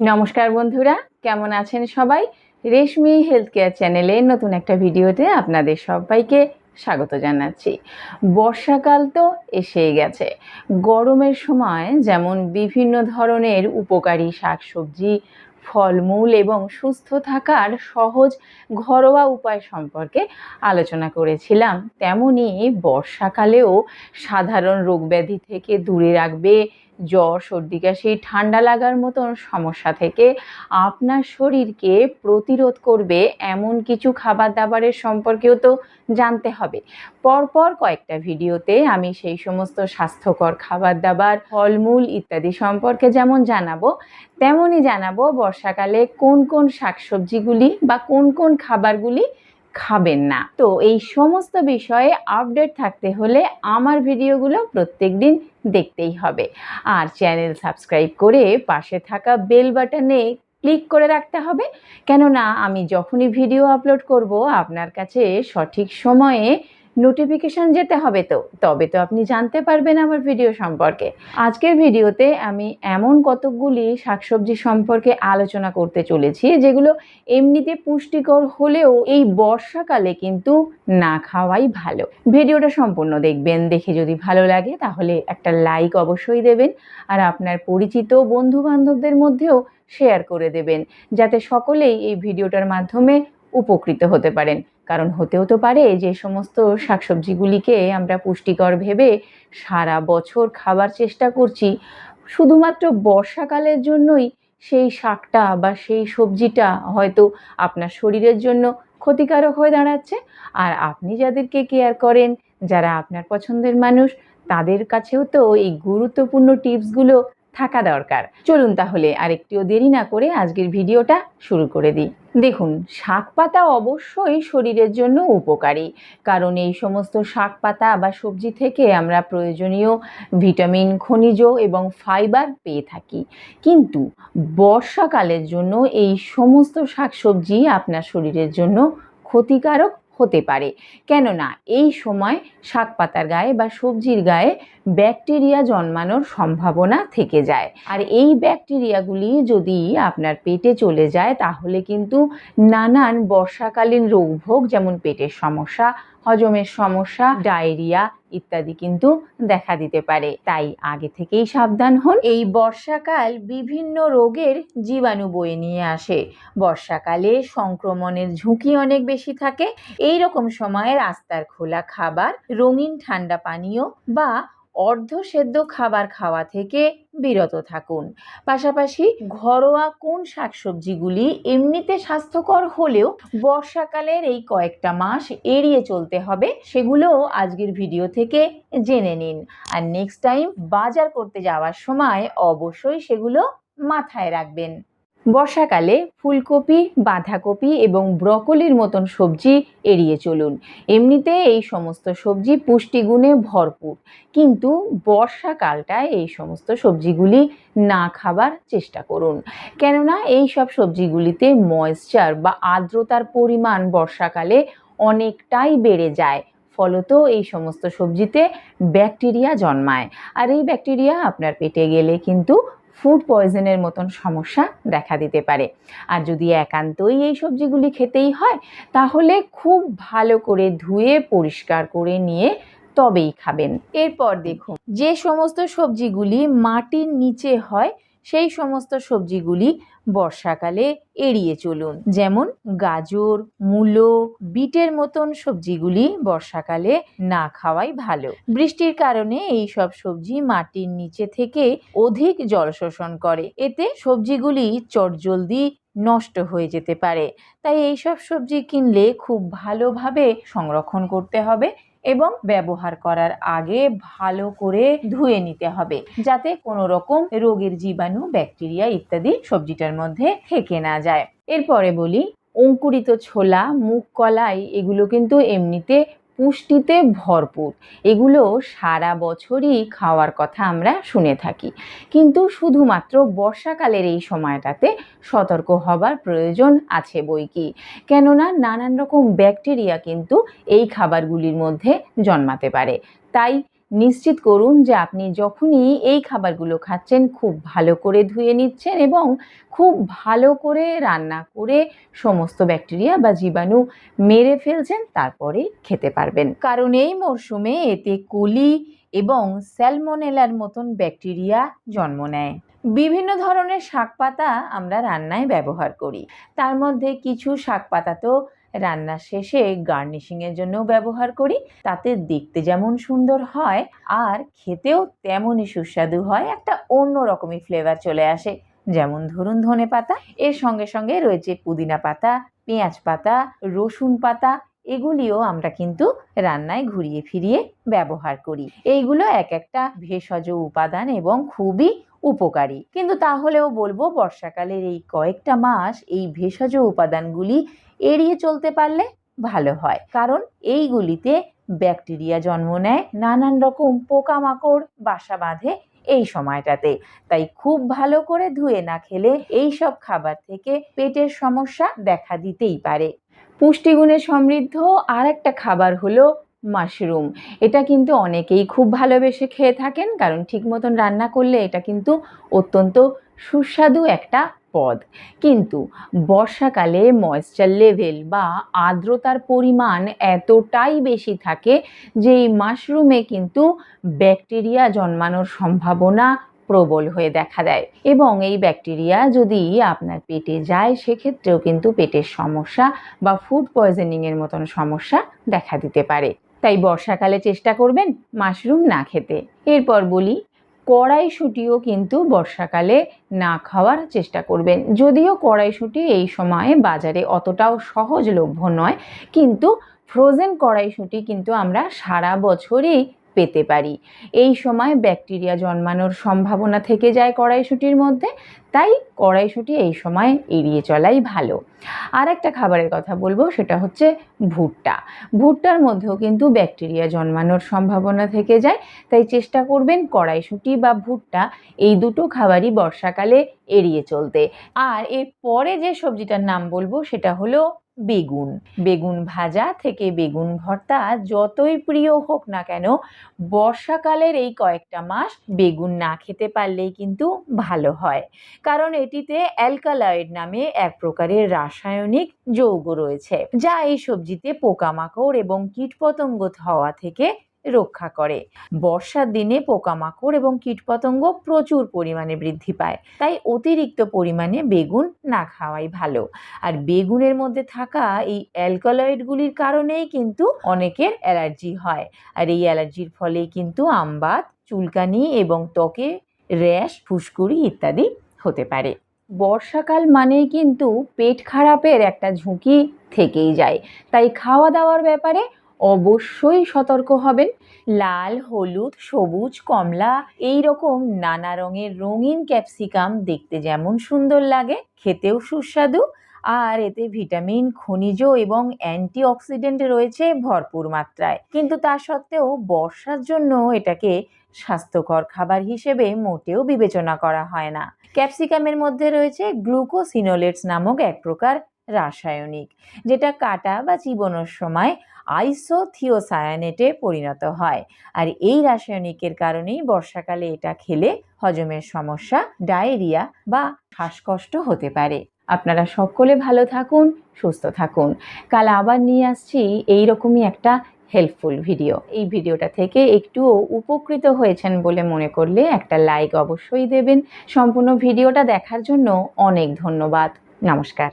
নমস্কার বন্ধুরা, কেমন আছেন সবাই? রেশমি হেলথ কেয়ার চ্যানেলে নতুন একটা ভিডিওতে আপনাদের সবাইকে স্বাগত জানাচ্ছি। বর্ষাকাল তো এসেই গেছে। গরমের সময় যেমন বিভিন্ন ধরনের উপকারী শাকসবজি, ফলমূল এবং সুস্থ থাকার সহজ ঘরোয়া উপায় সম্পর্কে আলোচনা করেছিলাম, তেমনি বর্ষাকালেও সাধারণ রোগব্যাধি থেকে দূরে রাখবে জ্বর, সর্দি, কাশি ঠান্ডা লাগার মতন সমস্যা থেকে আপনার শরীরকে প্রতিরোধ করবে এমন কিছু খাবার দাবারের সম্পর্কেও তো জানতে হবে। পরপর কয়েকটা ভিডিওতে আমি সেই সমস্ত স্বাস্থ্যকর খাবার দাবার ফলমূল ইত্যাদি সম্পর্কে যেমন জানাব, তেমনই জানাব বর্ষাকালে কোন কোন শাকসবজিগুলি বা কোন কোন খাবারগুলি খাবেন না। তো এই সমস্ত বিষয়ে আপডেট থাকতে হলে আমার ভিডিওগুলো প্রত্যেক দিন দেখতেই হবে। আর চ্যানেল সাবস্ক্রাইব করে পাশে থাকা বেল বাটনে ক্লিক করে রাখতে হবে। কেননা আমি যখনই ভিডিও আপলোড করব, আপনার কাছে সঠিক সময়ে নোটিফিকেশান যেতে হবে তো, তবে তো আপনি জানতে পারবেন আমার ভিডিও সম্পর্কে। আজকের ভিডিওতে আমি এমন কতকগুলি শাকসবজি সম্পর্কে আলোচনা করতে চলেছি, যেগুলো এমনিতে পুষ্টিকর হলেও এই বর্ষাকালে কিন্তু না খাওয়াই ভালো। ভিডিওটা সম্পূর্ণ দেখবেন, দেখে যদি ভালো লাগে তাহলে একটা লাইক অবশ্যই দেবেন, আর আপনার পরিচিত বন্ধু বান্ধবদের মধ্যেও শেয়ার করে দেবেন, যাতে সকলেই এই ভিডিওটার মাধ্যমে উপকৃত হতে পারেন। কারণ হতেও তো পারে যে সমস্ত শাকসবজিগুলিকে আমরা পুষ্টিকর ভেবে সারা বছর খাবার চেষ্টা করছি, শুধুমাত্র বর্ষাকালের জন্যই সেই শাকটা বা সেই সবজিটা হয়তো আপনার শরীরের জন্য ক্ষতিকারক হয়ে দাঁড়াচ্ছে। আর আপনি যাদেরকে কেয়ার করেন, যারা আপনার পছন্দের মানুষ, তাদের কাছেও তো এই গুরুত্বপূর্ণ টিপসগুলো থাকা দরকার। চলুন তাহলে আর একটিও দেরি না করে আজকের ভিডিওটা শুরু করে দিই। দেখুন, শাক পাতা অবশ্যই শরীরের জন্য উপকারী। কারণ এই সমস্ত শাক পাতা বা সবজি থেকে আমরা প্রয়োজনীয় ভিটামিন, খনিজ এবং ফাইবার পেয়ে থাকি। কিন্তু বর্ষাকালের জন্য এই সমস্ত শাকসবজি আপনার শরীরের জন্য ক্ষতিকারক হতে পারে। কেননা এই সময় শাক পাতার গায়ে বা সবজির গায়ে ব্যাকটেরিয়া জন্মানোর সম্ভাবনা থেকে যায়। আর এই ব্যাকটেরিয়াগুলি যদি আপনার পেটে চলে যায়, তাহলে কিন্তু নানান বর্ষাকালীন রোগভোগ, যেমন পেটের সমস্যা, হজমের সমস্যা, ডায়রিয়া ইত্যাদি কিন্তু দেখা দিতে পারে। তাই আগে থেকেই সাবধান হন। এই বর্ষাকাল বিভিন্ন রোগের জীবাণু বয়ে নিয়ে আসে। বর্ষাকালে সংক্রমণের ঝুঁকি অনেক বেশি থাকে। এই রকম সময়ে রাস্তার খোলা খাবার, রঙিন ঠান্ডা পানীয় বা অর্ধ সেদ্ধ খাবার খাওয়া থেকে বিরত থাকুন। পাশাপাশি ঘরোয়া কোন শাকসবজিগুলি এমনিতে স্বাস্থ্যকর হলেও বর্ষাকালের এই কয়েকটা মাস এড়িয়ে চলতে হবে সেগুলোও আজকের ভিডিও থেকে জেনে নিন। আর নেক্সট টাইম বাজার করতে যাওয়ার সময় অবশ্যই সেগুলো মাথায় রাখবেন। বর্ষাকালে ফুলকপি, বাঁধাকপি এবং ব্রকলির মতন সবজি এড়িয়ে চলুন। এমনিতে এই সমস্ত সবজি পুষ্টিগুণে ভরপুর। কিন্তু বর্ষাকালটায় এই সমস্ত সবজিগুলি না খাবার চেষ্টা করুন। কেননা এই সব সবজিগুলিতে ময়েশ্চার বা আর্দ্রতার পরিমাণ বর্ষাকালে অনেকটাই বেড়ে যায়। ফলত এই সমস্ত সবজিতে ব্যাকটেরিয়া জন্মায়। আর এই ব্যাকটেরিয়া আপনার পেটে গেলে কিন্তু ফুড পয়জনের মতন সমস্যা দেখা দিতে পারে। আর যদি একান্তই এই সবজিগুলি খেতেই হয়, তাহলে খুব ভালো করে ধুয়ে, পরিষ্কার করে নিয়ে তবেই খাবেন। এরপর দেখুন, যে সমস্ত সবজিগুলি মাটির নিচে হয় সেই সমস্ত সবজিগুলি বর্ষাকালে এড়িয়ে চলুন। যেমন গাজর, মূলো, বিটের মতন সবজিগুলি বর্ষাকালে না খাওয়াই ভালো। বৃষ্টির কারণে এই সব সবজি মাটির নিচে থেকে অধিক জল শোষণ করে। এতে সবজিগুলি চটজলদি নষ্ট হয়ে যেতে পারে। তাই এইসব সবজি কিনলে খুব ভালোভাবে সংরক্ষণ করতে হবে। এবং ব্যবহার করার আগে ভালো করে ধুয়ে নিতে হবে, যাতে কোনো রকম রোগের জীবাণু, ব্যাকটেরিয়া ইত্যাদি সবজিটার মধ্যে থেকে না যায়। এরপরে বলি, অঙ্কুরিত ছোলা, মুগ কলাই, এগুলো কিন্তু এমনিতে পুষ্টিতে ভরপুর। এগুলো সারা বছরই খাওয়ার কথা আমরা শুনে থাকি। কিন্তু শুধুমাত্র বর্ষাকালের এই সময়টাতে সতর্ক হবার প্রয়োজন আছে বই কি? কেননা নানান রকম ব্যাকটেরিয়া কিন্তু এই খাবারগুলির মধ্যে জন্মাতে পারে। তাই নিশ্চিত করুন যে আপনি যখনই এই খাবারগুলো খাচ্ছেন, খুব ভালো করে ধুয়ে নিচ্ছেন এবং খুব ভালো করে রান্না করে সমস্ত ব্যাকটেরিয়া বা জীবাণু মেরে ফেলছেন, তারপরে খেতে পারবেন। কারণ এই মরশুমে এতে কলি এবং স্যালমোনেলার মতন ব্যাকটেরিয়া জন্ম নেয়। বিভিন্ন ধরনের শাক পাতা আমরা রান্নায় ব্যবহার করি। তার মধ্যে কিছু শাক পাতা তো রান্নার শেষে গার্নিশিংয়ের জন্যও ব্যবহার করি। তাতে দেখতে যেমন সুন্দর হয়, আর খেতেও তেমনই সুস্বাদু হয়, একটা অন্য রকমই ফ্লেভার চলে আসে। যেমন ধরুন ধনে পাতা, এর সঙ্গে সঙ্গে রয়েছে পুদিনা পাতা, পেঁয়াজ পাতা, রসুন পাতা, এগুলিও আমরা কিন্তু রান্নায় ঘুরিয়ে ফিরিয়ে ব্যবহার করি। এইগুলো এক একটা ভেষজ উপাদান এবং খুবই উপকারী। কিন্তু তাহলেও বলব, বর্ষাকালের এই কয়েকটা মাস এই ভেষজ উপাদানগুলি এড়িয়ে চলতে পারলে ভালো হয়। কারণ এইগুলিতে ব্যাকটেরিয়া জন্ম নেয়, নানান রকম পোকামাকড় বাসা বাঁধে এই সময়টাতে। তাই খুব ভালো করে ধুয়ে না খেলে এই সব খাবার থেকে পেটের সমস্যা দেখা দিতেই পারে। পুষ্টিগুণে সমৃদ্ধ আর একটা খাবার হলো মাশরুম। এটা কিন্তু অনেকেই খুব ভালোবেসে খেয়ে থাকেন, কারণ ঠিক মতন রান্না করলে এটা কিন্তু অত্যন্ত সুস্বাদু একটা পদ। কিন্তু বর্ষাকালে ময়েশ্চার লেভেল বা আর্দ্রতার পরিমাণ এতটাই বেশি থাকে যে এই মাশরুমে কিন্তু ব্যাকটেরিয়া জন্মানোর সম্ভাবনা প্রবল হয়ে দেখা দেয়। এবং এই ব্যাকটেরিয়া যদি আপনার পেটে যায়, সেক্ষেত্রেও কিন্তু পেটের সমস্যা বা ফুড পয়জনিংয়ের মতন সমস্যা দেখা দিতে পারে। তাই বর্ষাকালে চেষ্টা করবেন মাশরুম না খেতে। এরপর বলি, কড়াইশুঁটিও কিন্তু বর্ষাকালে না খাওয়ার চেষ্টা করবেন। যদিও কড়াইশুঁটি এই সময়ে বাজারে অতটাও সহজলভ্য নয়, কিন্তু ফ্রোজেন কড়াইশুঁটি কিন্তু আমরা সারা বছরই পেতে পারি। এই সময় ব্যাকটেরিয়া জন্মানোর সম্ভাবনা থেকে যায় কড়াইশুঁটির মধ্যে, তাই কড়াইশুঁটি এই সময় এড়িয়ে চলাই ভালো। আর একটা খাবারের কথা বলব, সেটা হচ্ছে ভুট্টা। ভুট্টার মধ্যেও কিন্তু ব্যাকটেরিয়া জন্মানোর সম্ভাবনা থেকে যায়, তাই চেষ্টা করবেন কড়াইশুঁটি বা ভুট্টা এই দুটো খাবারই বর্ষাকালে এড়িয়ে চলতে। আর এর পরে যে সবজিটার নাম বলব, সেটা হলো বেগুন। বেগুন ভাজা থেকে বেগুন ভর্তা যতই প্রিয় হোক না কেন, বর্ষাকালের এই কয়েকটা মাস বেগুন না খেতে পারলেই কিন্তু ভালো হয়। কারণ এটিতে অ্যালকালয়েড নামে এক প্রকারের রাসায়নিক যৌগ রয়েছে, যা এই সবজিতে পোকামাকড় এবং কীটপতঙ্গ হওয়া থেকে রক্ষা করে। বর্ষার দিনে পোকামাকড় এবং কীটপতঙ্গ প্রচুর পরিমাণে বৃদ্ধি পায়, তাই অতিরিক্ত পরিমাণে বেগুন না খাওয়াই ভালো। আর বেগুনের মধ্যে থাকা এই অ্যালকালয়েডগুলির কারণেই কিন্তু অনেকের অ্যালার্জি হয়। আর এই অ্যালার্জির ফলে কিন্তু আমবাত চুলকানি এবং ত্বকে র্যাশ, ফুসকুড়ি ইত্যাদি হতে পারে। বর্ষাকাল মানেই কিন্তু পেট খারাপের একটা ঝুঁকি থেকেই যায়। তাই খাওয়া দাওয়ার ব্যাপারে অবশ্যই সতর্ক হবেন। লাল, হলুদ, সবুজ, কমলা এই রকম নানা রঙের রঙিন ক্যাপসিকাম দেখতে যেমন সুন্দর লাগে, খেতেও সুস্বাদু। আর এতে ভিটামিন, খনিজ এবং অ্যান্টিঅক্সিডেন্ট রয়েছে ভরপুর মাত্রায়। কিন্তু তা সত্ত্বেও বর্ষার জন্য এটাকে স্বাস্থ্যকর খাবার হিসেবে মোটেও বিবেচনা করা হয় না। ক্যাপসিকামের মধ্যে রয়েছে গ্লুকোসিনোলেটস নামক এক প্রকার রাসায়নিক, যেটা কাটা বা চিবোনোর সময় আইসোথিওসায়ানেটে পরিণত হয়। আর এই রাসায়নিকের কারণেই বর্ষাকালে এটা খেলে হজমের সমস্যা, ডায়রিয়া বা শ্বাসকষ্ট হতে পারে। আপনারা সকলে ভালো থাকুন, সুস্থ থাকুন। কাল আবার নিয়ে আসছি এই রকমই একটা হেল্পফুল ভিডিও এই ভিডিওটা থেকে একটুও উপকৃত হয়েছেন বলে মনে করলে একটা লাইক অবশ্যই দেবেন। সম্পূর্ণ ভিডিওটা দেখার জন্য অনেক ধন্যবাদ। নমস্কার।